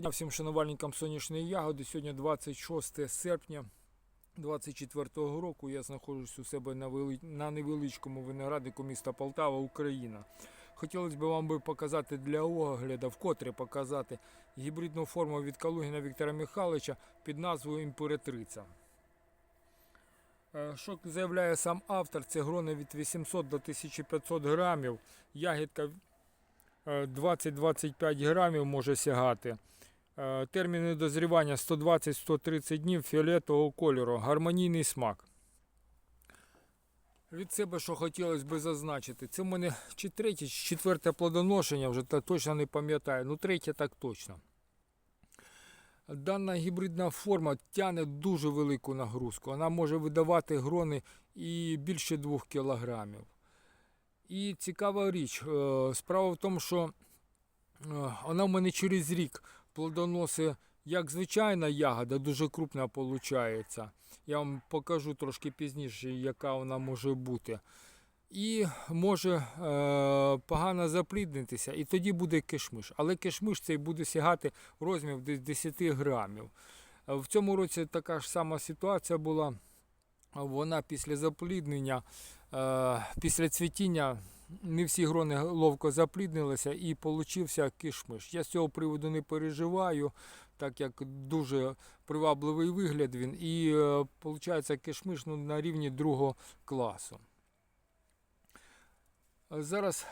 дня всім шанувальникам сонячної ягоди. Сьогодні 26 серпня 24 року. Я знаходжусь у себе на, вели... на невеличкому винограднику міста Полтава, Україна. Хотілося б вам би показати для огляду, вкотре показати гібридну форму від Калугіна Віктора Михайловича під назвою Імператриця. Е, Що заявляє сам автор, це грони від 800 до 1500 грамів. Ягідка е, 20-25 грамів може сягати. Е, Терміни дозрівання 120-130 днів фіолетового кольору. Гармонійний смак. Від себе, що хотілося б зазначити, це в мене чи третє, чи четверте плодоношення, вже та точно не пам'ятаю. Ну, третє так точно. Дана гібридна форма тягне дуже велику нагрузку. Вона може видавати грони і більше 2 кілограмів. І цікава річ. е, Справа в тому, що е, вона в мене через рік плодоносить як звичайна ягода, дуже крупна виходить. Я вам покажу трошки пізніше, яка вона може бути. І може е, погано запліднитися, і тоді буде кишмиш. Але кишмиш цей буде сягати розмірів десь 10 грамів. В цьому році така ж сама ситуація була. Вона після запліднення, е, після цвітіння не всі грони ловко запліднилися і получився кишмиш. Я з цього приводу не переживаю, так як дуже привабливий вигляд він. І виходить кишмиш ну, на рівні другого класу. Е, Зараз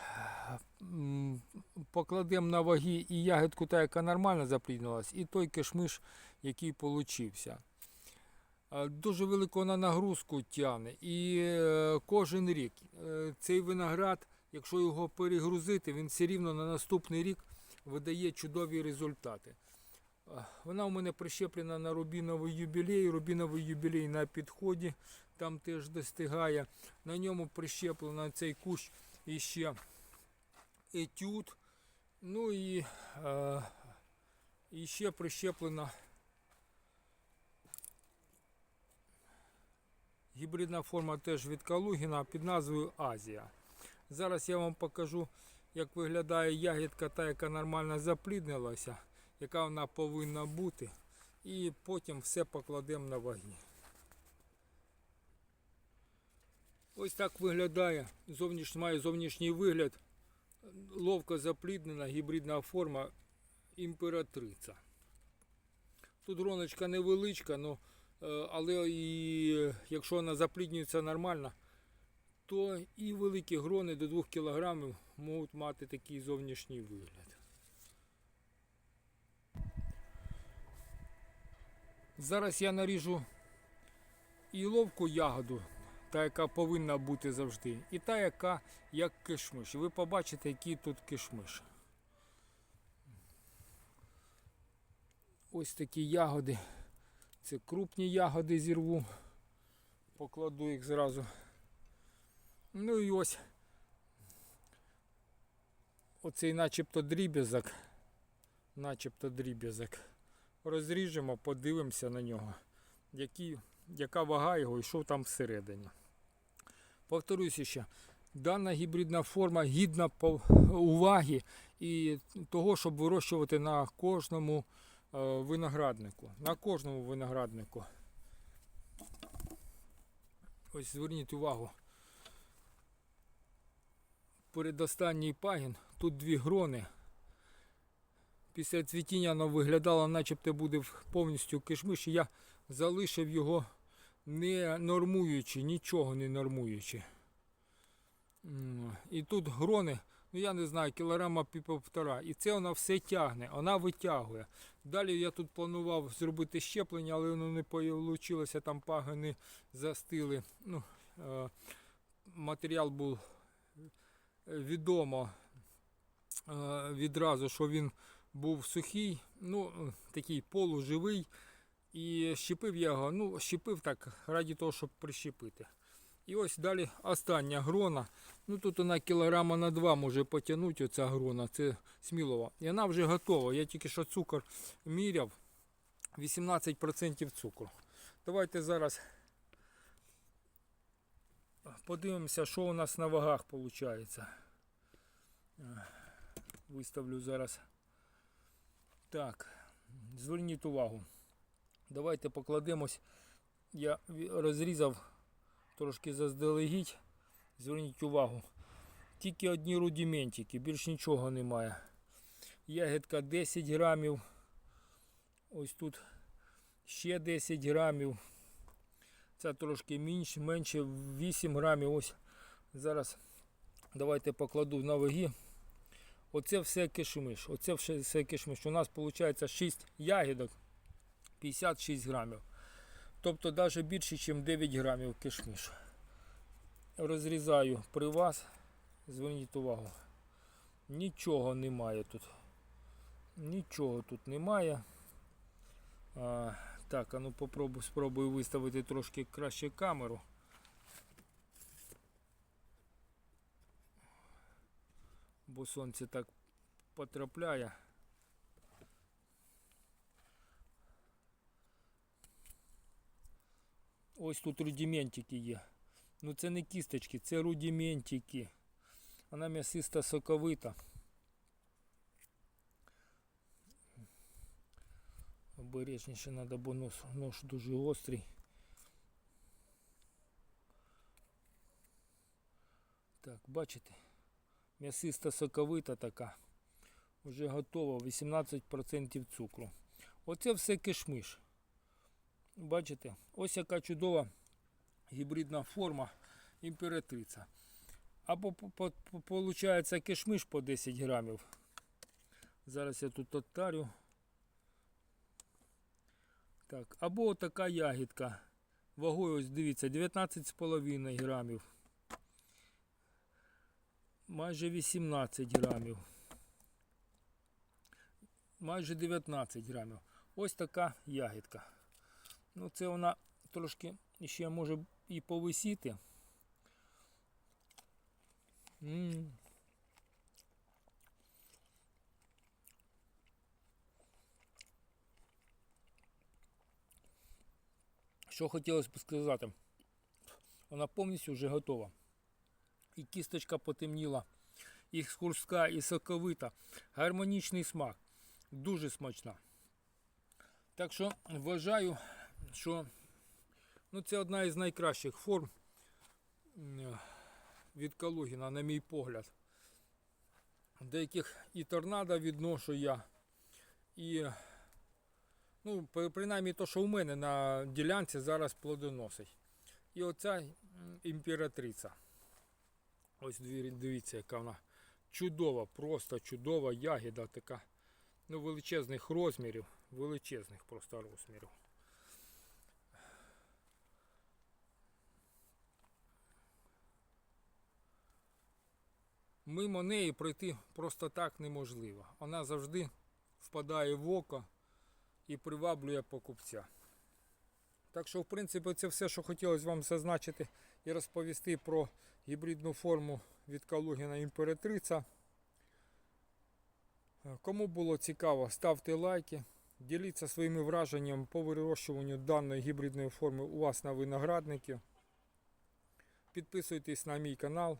покладемо на ваги і ягідку, та яка нормально запліднилась, і той кишмиш, який получився. Е, Дуже велику на нагрузку тягне. І е, кожен рік е, цей виноград, якщо його перегрузити, він все рівно на наступний рік видає чудові результати. Вона у мене прищеплена на рубіновий юбілей. Рубіновий юбілей на підході там теж достигає. На ньому прищеплено цей кущ іще етюд. Ну і, е, і ще прищеплена гібридна форма теж від Калугіна під назвою Азія. Зараз я вам покажу, як виглядає ягідка, та яка нормально запліднилася, яка вона повинна бути. І потім все покладемо на ваги. Ось так виглядає. Зовніш, має зовнішній вигляд. Ловко запліднена гібридна форма імператриця. Тут роночка невеличка, но, е, але і е, якщо вона запліднюється нормально, то і великі грони до 2 кг можуть мати такий зовнішній вигляд. Зараз я наріжу і ловку ягоду, та яка повинна бути завжди, і та, яка як кишмиш. Ви побачите, який тут кишмиш. Ось такі ягоди. Це крупні ягоди зірву. Покладу їх зразу. Ну і ось оцей начебто дріб'язок. Начебто дріб'язок. Розріжемо, подивимося на нього, які, яка вага його і що там всередині. Повторюся ще, дана гібридна форма гідна уваги і того, щоб вирощувати на кожному винограднику. На кожному винограднику. Ось зверніть увагу. Передостанній пагін, тут дві грони. Після цвітіння воно виглядало, начебто буде повністю кишмиш. і Я залишив його не нормуючи, нічого не нормуючи. І тут грони, ну я не знаю, кілограма півтора. І це вона все тягне, вона витягує. Далі я тут планував зробити щеплення, але воно не вийшло, там пагони застили. Ну, е, матеріал був е, відомо е, відразу, що він був сухий, ну, е, такий полуживий. І щепив я його, ну, щепив так, раді того, щоб прищепити. І ось далі остання грона. Ну тут вона кілограма на два може потягнути оця грона, це смілова. І вона вже готова. Я тільки що цукор міряв. 18% цукру. Давайте зараз подивимося, що у нас на вагах виходить. Виставлю зараз. Так. Зверніть увагу. Давайте покладемось. Я розрізав трошки заздалегідь. Зверніть увагу. Тільки одні рудиментики, більш нічого немає. Ягідка 10 грамів. Ось тут ще 10 грамів. Це трошки менше, менше 8 грамів. Ось зараз давайте покладу на ваги. Оце все кишмиш. Оце все кишмиш. У нас виходить 6 ягідок, 56 грамів. Тобто навіть більше, ніж 9 грамів кишмиш. Розрізаю при вас. Зверніть увагу. Нічого немає тут. Нічого тут немає. А, так, а ну попробую, спробую виставити трошки краще камеру. Бо сонце так потрапляє. Ось тут рудиментики є. Ну це не кісточки, це рудиментики. Вона м'ясиста соковита. Обережніше треба, бо нос, нож дуже гострий. Так, бачите? М'ясиста соковита така. Вже готова, 18% цукру. Оце все кишмиш. Бачите? Ось яка чудова гібридна форма імператриця. Або виходить кишмиш по 10 грамів. Зараз я тут оттарю. Так, або така ягідка. Вагою, ось дивіться, 19,5 грамів. Майже 18 грамів. Майже 19 грамів. Ось така ягідка. Ну, це вона трошки ще може і повисіти. М. Що хотілося б сказати, вона повністю вже готова. І кісточка потемніла, і хрустка, і соковита, гармонічний смак, дуже смачна. Так що вважаю, що ну, це одна із найкращих форм від Калугіна, на мій погляд. Деяких і торнадо відношу я, і ну, принаймні то, що у мене на ділянці зараз плодоносить. І оця імператриця. Ось дивіться, яка вона чудова, просто чудова ягіда така. Ну, величезних розмірів, величезних просто розмірів. Мимо неї пройти просто так неможливо. Вона завжди впадає в око і приваблює покупця. Так що, в принципі, це все, що хотілося вам зазначити і розповісти про гібридну форму від Калугіна імператриця. Кому було цікаво, ставте лайки, діліться своїми враженнями по вирощуванню даної гібридної форми у вас на виноградники. Підписуйтесь на мій канал